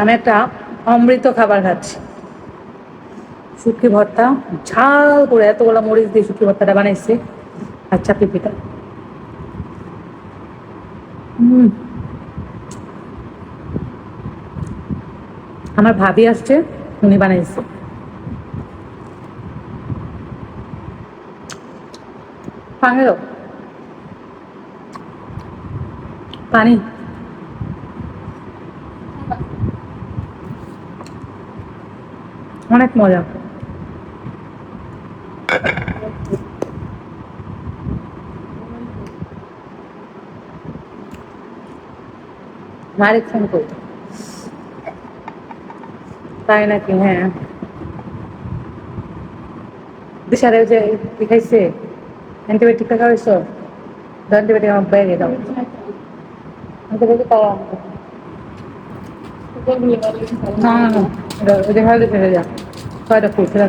আমি একটা অমৃত খাবার খাচ্ছি। শুটকি ভর্তা, ঝাল করে এতগুলো মরিচ দিয়ে শুটকি ভর্তাটা বানাইছি। আচ্ছা পিপিটা আমার ভাবি আসছে, উনি বানাইছে। পানি দাও পানি অনেক মজা। আরেক ফোন করি তাই নাকি? হ্যাঁ। দিশারে ওই যে কি খাইছে অ্যান্টিবায়োটিকটা খাওয়াইছো অ্যান্টিবায়োটিক আমার ব্যাগে দাও। অ্যান্টিবায়োটিক পাওয়া না না না, এটা ওই যে হেলদি ফেলে যা ছয়টা ফুল সেটা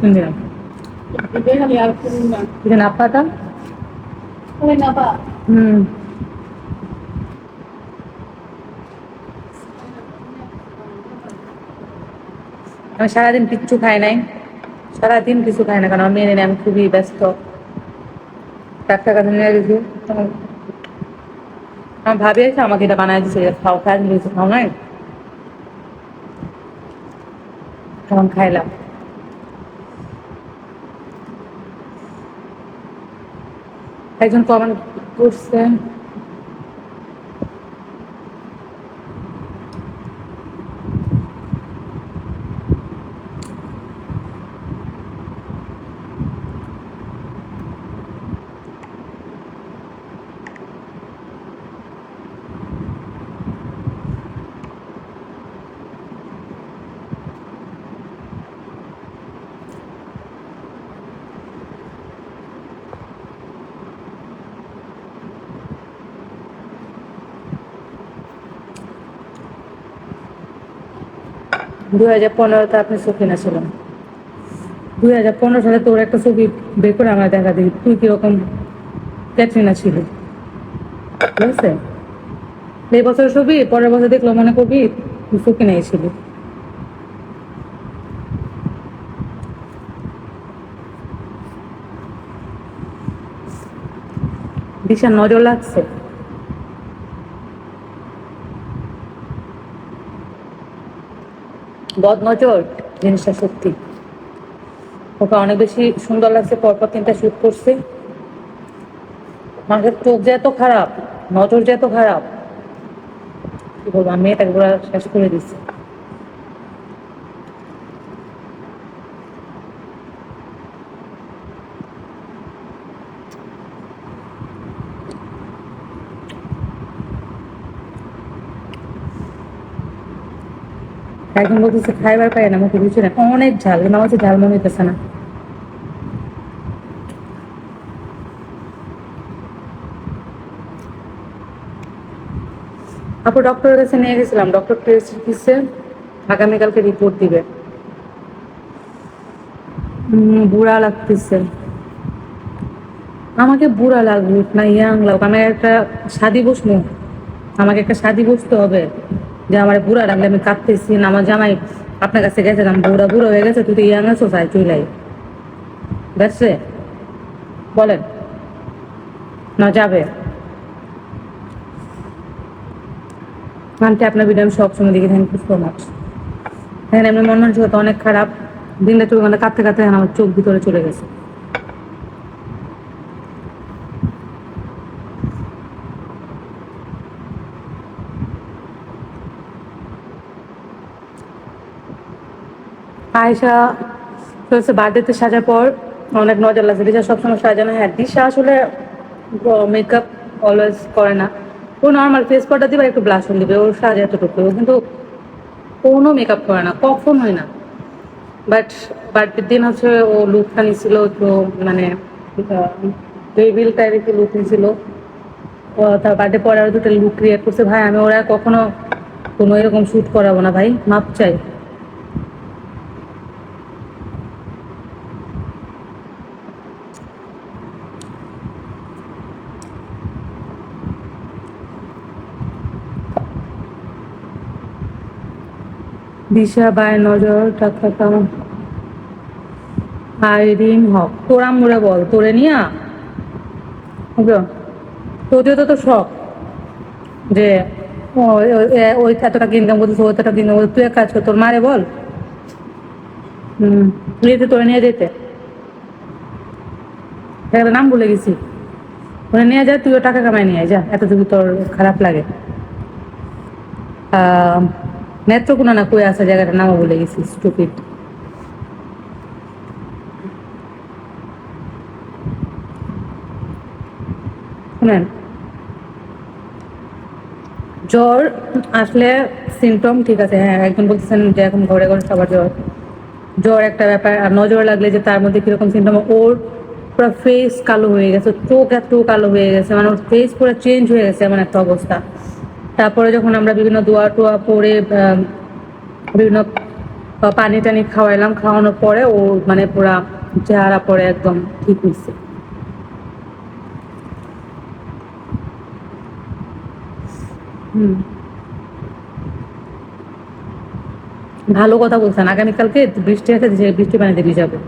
তিন দিলাম এটা না পাতা হুম। আমি সারাদিন কিচ্ছু খাই নাই। সারাদিন কিছু খাই না, কারণ আমি মেনে আমি খুবই ব্যস্ত। ডাক্তার কাছে নিয়ে গেছি। আমার ভাবি আছে আমাকে এটা বানায় দিচ্ছে খাও, খাই খাও নাই? তখন খাইলাম? একজন কমেন্ট করছে দুই হাজার পনেরোতে আপনি সফিনা ছিলেন দুই হাজার পনেরো সালে তোর একটা ছবি বের করে আমার দেখা দিই তুই কীরকম ক্যাটরিনা ছিল। ঠিক আছে এই বছরের ছবি, পরের বছর দেখল মনে করবি তুই সফিনাই ছিলি বিশাল নজর লাগছে। বদ নজর জিনিসটা সত্যি। ওকে অনেক বেশি সুন্দর লাগছে, পরপর তিনটা শুট করছে। মানুষের চোখ যে এত খারাপ, নজর যে এত খারাপ। কি বলব আমি মেয়েটাকে পুরো শেষ করে দিচ্ছি। একজন বলতেছে, খাইবার পাই না, মুখে কিছু না অনেক ঝাল কিন্তু আমার হচ্ছে ঝাল মনে হইতেছে না। আপু ডক্টরের কাছে নিয়ে গেছিলাম ডক্টর টেস্ট দিচ্ছে আগামীকালকে রিপোর্ট দিবে। বুড়া লাগতেছে। আমাকে বুড়া লাগুক না, ইয়াং লাগুক। আমি একটা শাদি বসবো আমাকে একটা শাদি বসতে হবে। যে আমার বুড়া লাগলে আমি কাঁদতেছি না আমার জামাই আপনার কাছে গেছে আমি বুড়া বুড়ো হয়ে গেছে, তুই তো ইয়াং আছো চাই চুলাই দেখছে বলেন, না যাবে। আন্টি, আপনার ভিডিও আমি সবসময় দেখি থ্যাংক ইউ সো মাচ হ্যাঁ এমনি মন মানসিকতা অনেক খারাপ, দিনটা চোখ ঘণ্টা কাঁদতে কাঁদতে আমার চোখ ভিতরে চলে গেছে। আয়সা হচ্ছে বার্থডেতে সাজার পর অনেক নজর লাগছে। দিশা সবসময় সাজানো হ্যাঁ দিশা আসলে মেকআপ অলওয়েজ করে না। ও নর্মাল ফেস পাউডার দিবে একটু ব্লাশন দিবে ওর সাজ এতটুকু। ও কিন্তু কোনো মেকআপ করে না কখন হয় না। বাট বার্থডের দিন হচ্ছে ও লুকটা নিছিল একটু মানে ডেভিল টাইপের একটু লুক নিছিল। তার বার্থডে পরে আরও দুটো লুক ক্রিয়েট করছে। ভাই, আমি ওরা কখনো কোনো এরকম শ্যুট করাবো না, ভাই। মাপ চাই। দিশা বাই নজর টাকা কেমন আইরিন হক। তোরা মোরা বল তোরে নিয়া? বুঝলো তোদের তো তো শখ যে ওই- এতটা ইনকাম করতেছে ওই এত টাকা ইনকাম করতে তুই এক কাজ কর তোর মারে বল। হুম যেতে তোরে নিয়ে যেতে। একটা নাম ভুলে গেছি। ওরে নিয়ে যা তুইও টাকা কামাই নিয়ে যা এত যদি তোর খারাপ লাগে। আহ, নেত্রকোনা না কই আসা জায়গাটার নামও বলে গেছি স্টুপিড শুনেন, জ্বর আসলে সিমটম ঠিক আছে হ্যাঁ একজন বলতেছেন যে এখন ঘরে ঘরে সবার জ্বর। জ্বর একটা ব্যাপার, আর নজর লাগলে যে তার মধ্যে কীরকম সিমটম ওর পুরো ফেস কালো হয়ে গেছে, চোখ এত কালো হয়ে গেছে মানে ওর ফেস পুরো চেঞ্জ হয়ে গেছে এমন একটা অবস্থা। তারপরে যখন আমরা বিভিন্ন দোয়া টোয়া পরে বিভিন্ন পানি টানি খাওয়াইলাম, খাওয়ানোর পরে ও মানে পুরা চেহারা পরে একদম ঠিক হয়েছে ভালো কথা বলছেন। আগামীকালকে বৃষ্টি আছে বৃষ্টি পানিতে ভিজাবো।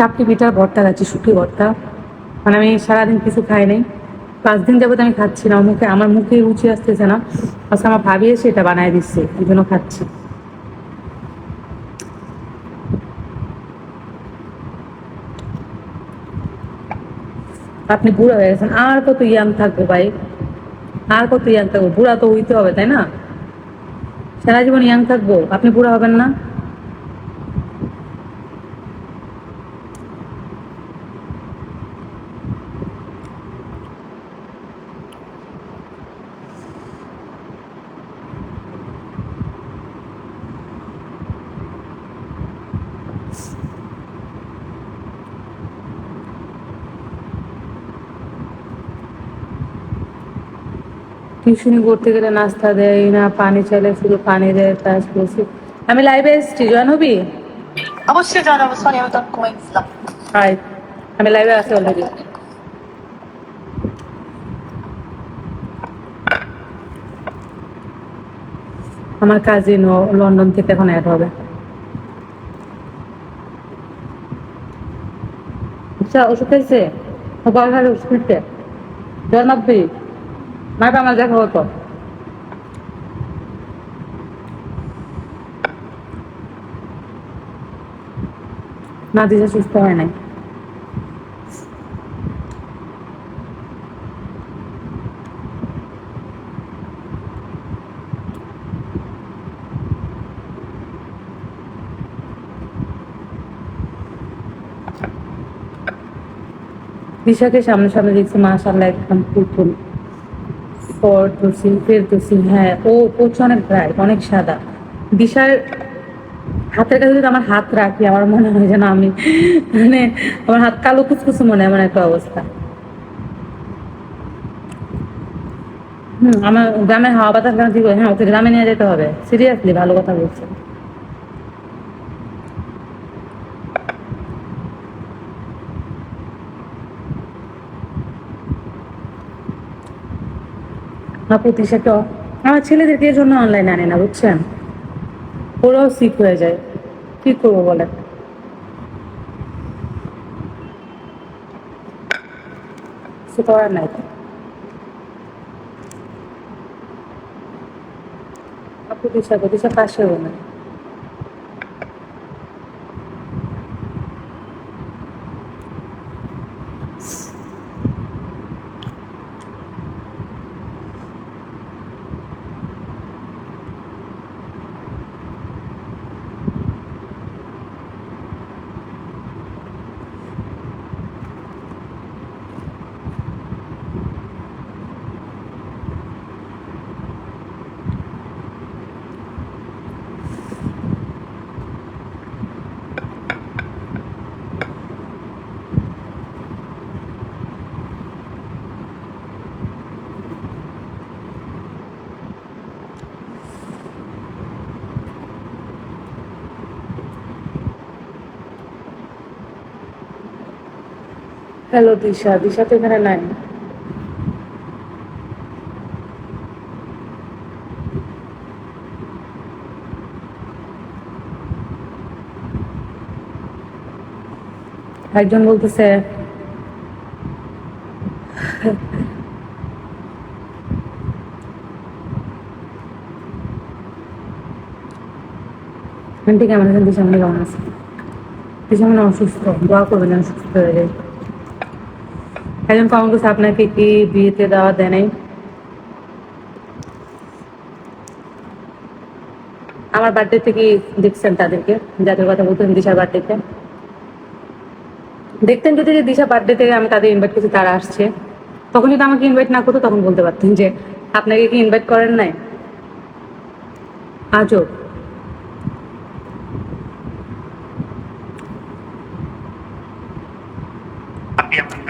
চাপটি পিঠার ভর্তা খাচ্ছি শুকি ভর্তা। মানে আমি সারাদিন কিছু খাই নাই। পাঁচ দিন যাবত আমি খাচ্ছি না, মুখে আমার মুখে রুচি আসতেছে না। আজকে আমার ভাবি এসে এটা বানায় দিচ্ছে, এই জন্য খাচ্ছি। আপনি বুড়া হয়ে গেছেন, আর কত ইয়াং থাকব ভাই? আর কত ইয়াং থাকব? বুড়া তো হইতে হবে, তাই না? সারা জীবন ইয়াং থাকব, আপনি বুড়া হবেন না। টিউশনি করতে গেলে নাস্তা দেয় না পানি চাইলে শুধু পানি দেয় কাজ করছি আমি লাইভে এসেছি জয়েন হবি? অবশ্যই জানাব সরি আমি তো গেছিলাম। হাই আমি লাইভে আছি অলরেডি আমার কাজিন ও লন্ডন থেকে এখন অ্যাড হবে। আচ্ছা ওষুধ খাইছে? ও খালি ওষুধ খাইছে। জ্বর মাপবি আমার দেখা হতো। না দিশা সুস্থ হয় নাই। দিশাকে সামনে সামনে দেখছি মাশাল্লাহ একদম পুতুল। ফরদোসি ফেরদোসি হ্যাঁ ও পড়ছে অনেক ব্রাইট অনেক সাদা। দিশার হাতের কাছে যদি আমার হাত রাখি, আমার মনে হয় যেন আমি মানে আমার হাত কালো কুচকুচু মনে হয় একটা অবস্থা। হম, আমার গ্রামের হাওয়া বাতাস গ্রামে হ্যাঁ ওকে গ্রামে নিয়ে যেতে হবে। সিরিয়াসলি ভালো কথা বলছে আপু সেটা আমার ছেলেদেরকে এই জন্য অনলাইন আনে না, বুঝছেন? ওরাও সিক হয়ে যায়। কি করব বলেন? কিছু করার নাই। আপু দিশা দিশা পাশেও না। হ্যালো দিশা দিশা তো এখানে নাই। একজন বলতেছে, আন্টি, কেমন আছেন? দিশা মনে কেমন আছে দিশা মনে অসুস্থ। দোয়া করবেন, আমি সুস্থ হয়ে যাই। একজন কমেন্ট আপনাকে কি বিয়েতে দেওয়া দেয় নাই? আমার বার্থডে থেকে দেখছেন তাদেরকে? যাদের কথা বলতেন দিশার বার্থডেতে দেখতেন যদি যে দিশা বার্থডে থেকে আমি তাদের ইনভাইট করছি, তারা আসছে। তখন যদি আমাকে ইনভাইট না করতো, তখন বলতে পারতেন যে, আপনাকে কি ইনভাইট করেন নাই? আজও আপনি আপনার প্র্যাকটিস নিন না যদি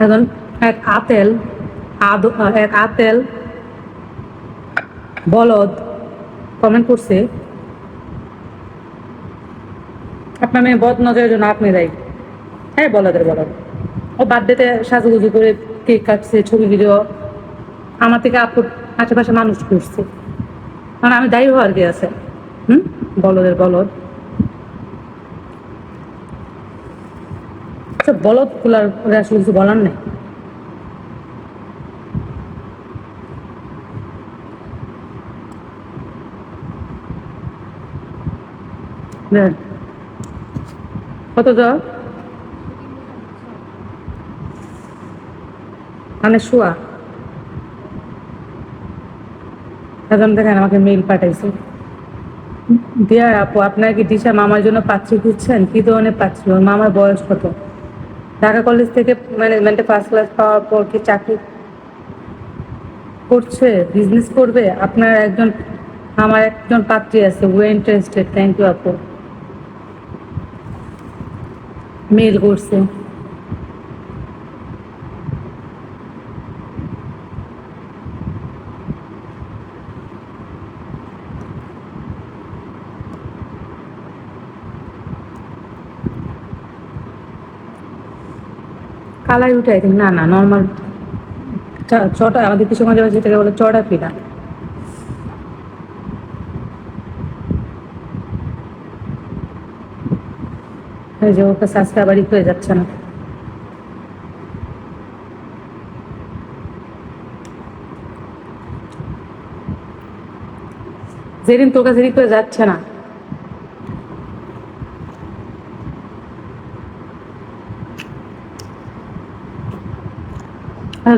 এখন এক আদ- এক আপেল, বলদ কমেন্ট করছে। আপনার মেয়ে বদ নজরের জন্য আপনি দায়ী। হ্যাঁ বলদের বলদ। ও বার্থডেতে সাজুগুজু করে কেক কাটছে, ছবি ভিডিও আমার থেকে আপু আশেপাশে মানুষ করছে মানে আমি দায়ী হওয়ার কি আছে? হুম? বলদের বলদ। আচ্ছা বলদগুলার আসলে কিছু বলার নেই। কত জ্বর মানে শুয়া। এখন দেখেন আমাকে মেইল পাঠাইছে। দিয়া আপু, আপনার কি দিশা মামার জন্য পাত্রী খুঁজছেন? কি ধরনের পাত্রী? মামার বয়স কত? ঢাকা কলেজ থেকে ম্যানেজমেন্টে ফার্স্ট ক্লাস পাওয়ার পর কি চাকরি করছে বিজনেস করবে? আপনার একজন, আমার একজন পাত্রী আছে ওয়ে ইন্টারেস্টেড থ্যাংক ইউ আপু। মেল করছে। কালাই উঠে আই না না নর্মাল চটা আমাদের কিছু মাঝে মাঝে যেটাকে বলে চড়া এই যে ওকে সাবস্ক্রাইবারই হয়ে যাচ্ছে না। যেদিন তোর কাছে রিকোয়েস্ট যাচ্ছে না।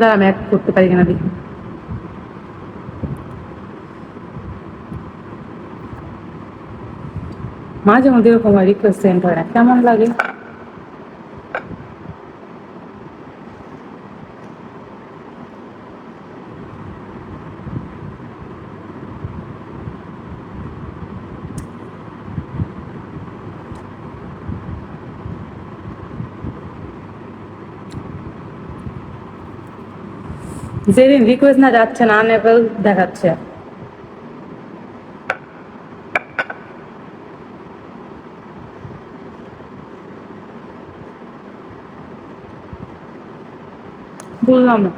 দাঁড়া, আমি এক করতে পারি কিনা দেখি। মাঝে মধ্যে এরকম রিকোয়েস্ট সেন্ড হয় না। কেমন লাগে? যেদিন রিকোয়েস্ট না যাচ্ছে, না আনএবল দেখাচ্ছে বললাম না।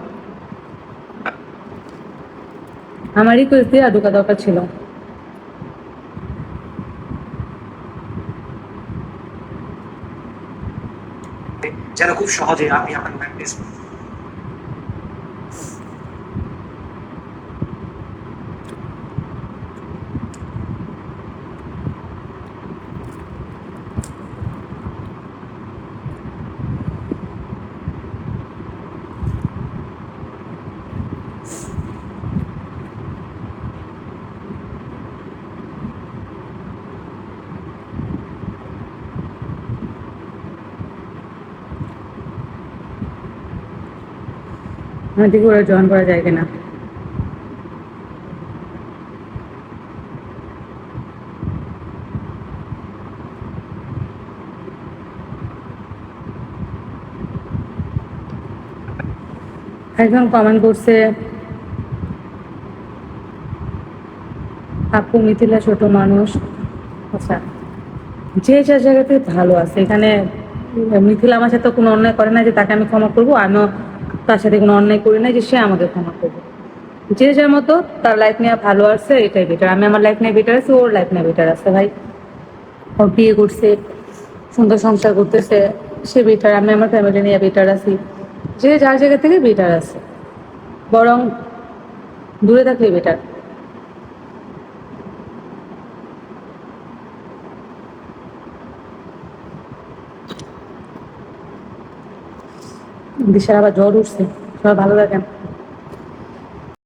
আমার রিকোয়েস্ট দিয়ে ঢোকা দরকার ছিল যেন খুব সহজে আপনি আপনার আমার দিকে ওরা জয়েন করা যায় কিনা? একজন কমেন্ট করছে, আপু মিথিলা ছোট মানুষ। আচ্ছা যে যে জায়গাতে ভালো আছে, এখানে মিথিলা আমার সাথে কোনো অন্যায় করে না যে তাকে আমি ক্ষমা করব, আমিও তার সাথে কোনো অন্যায় করি নাই যে সে আমাকে ক্ষমা করবে। যে যার মতো তার লাইফ নিয়ে ভালো আসছে এটাই বেটার আমি আমার লাইফ নিয়ে বেটার আছি, ওর লাইফ নিয়ে বেটার আছে ভাই। ও বিয়ে করছে, সুন্দর সংসার করতেছে, সে বেটার আমি আমার ফ্যামিলি নিয়ে বেটার আছি। যে যার জায়গা থেকে বেটার আছে। বরং দূরে থাকলে বেটার দিশার আবার জ্বর উঠছে। সবাই ভালো থাকেন